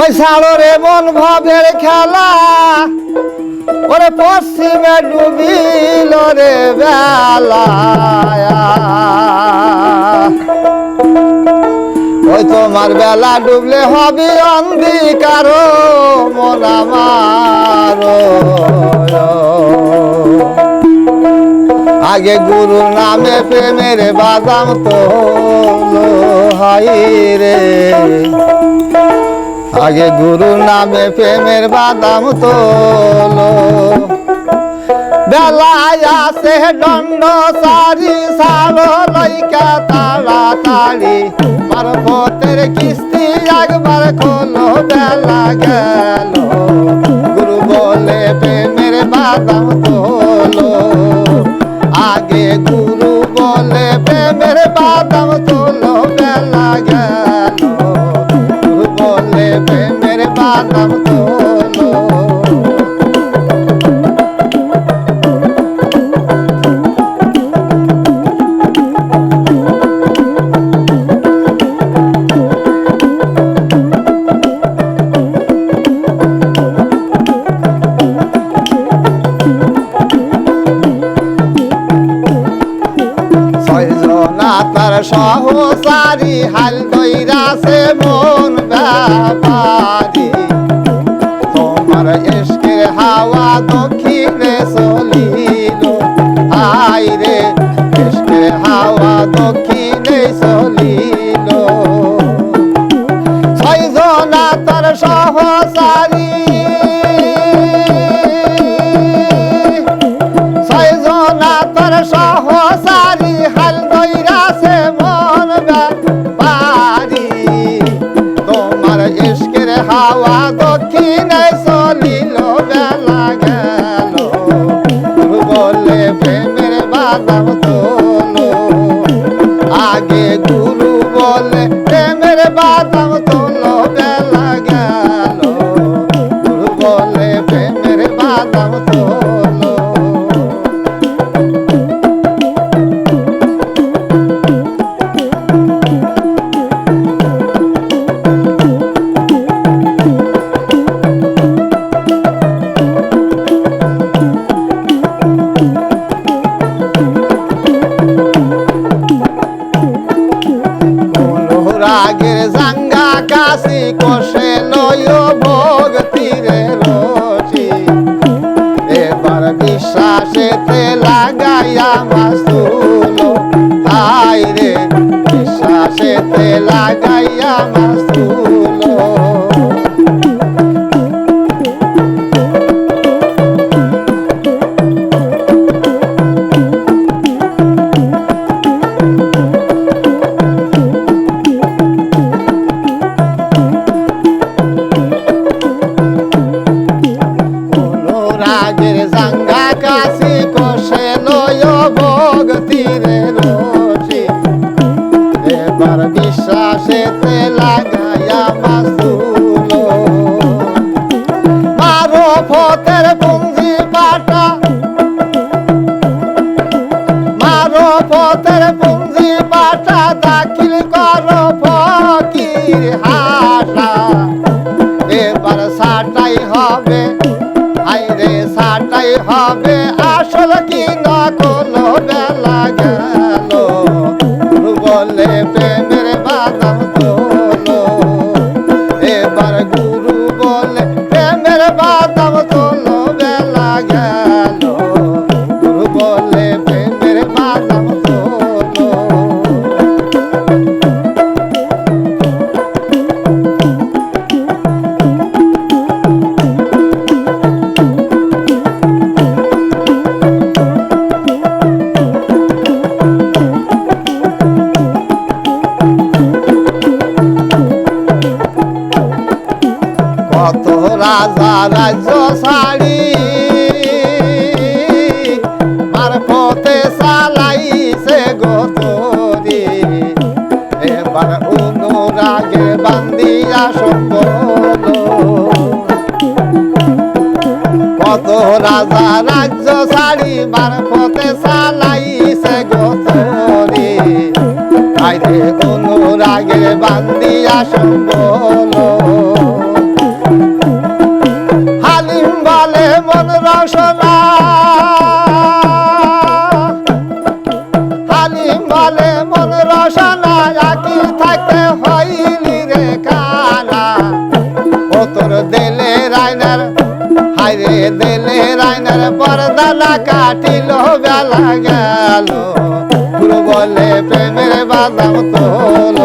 ওই সাড়রে মন ভাবের খেলা, ওরে পশ্চিমে ডুবিল রে বেলা। ওই তোমার বেলা ডুবলে হবে অন্ধকার মন আমার আগে গুরু নামে প্রেমের বাদাম তো হাই রে। আগে গুরু নামে প্রেমের বাদাম তোলো। বেলায় আসে দণ্ড সারি, সালো লইকা তাড়াতাড়ি মারফতের কিস্তি একবার খোলো, বেলা গেল। গুরু বলে প্রেমের বাদাম তোলো। সহসারি হাল দইরাছে মন ব্যাপারি দক্ষিণে চলিল বেলা গেল। বলে প্রেমের বাদাম তোলো আগে গুরু বলে প্রেমের বাদাম বিশ্বাসেতে লাগাইয়া মাসুল মারো ফতের পুঞ্জি পাটা। মারো পথের পুঞ্জি পাটা দাখিল করো ফকির হাসা। এবার সাটাই হবে, আইরে সাটাই হবে, আসল কি নকল বেলা গেল রাজা রাজ্য ছাড়ি। মারফতে চালাইছে গতরি এবার অনুরাগে বান্দিয়া সম্বল কত রাজা রাজ্য ছাড়ি মারফতে চালাইছে গতরি আইরে অনুরাগে বান্দিয়া সম্বল পর্দা না কাটিল বেলা গেল। বলে প্রেমের বাদাম তোলো।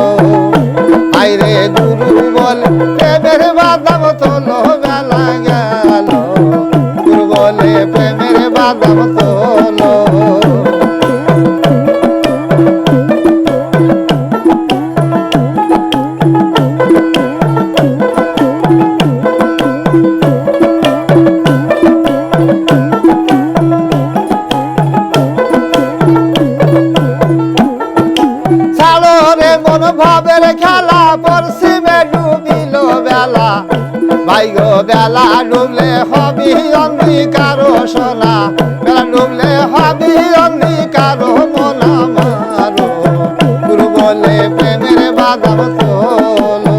ভাই গো, বেলা ডুবলে হবি অঙ্গীকার সোনা। বেলা ডুবলে হবি অঙ্গীকার মন মারো। গুরু বলে, প্রেমের বাদাম তোলো।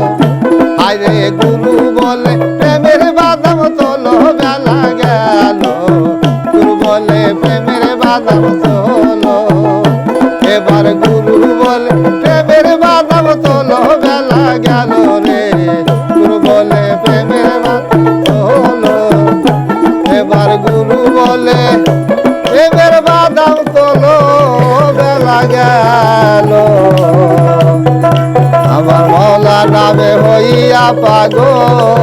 আরে গুরু বলে, প্রেমের বাদাম তোলো, বেলা গেল। গুরু বলে, প্রেমের বাদাম তোলো। পাগল।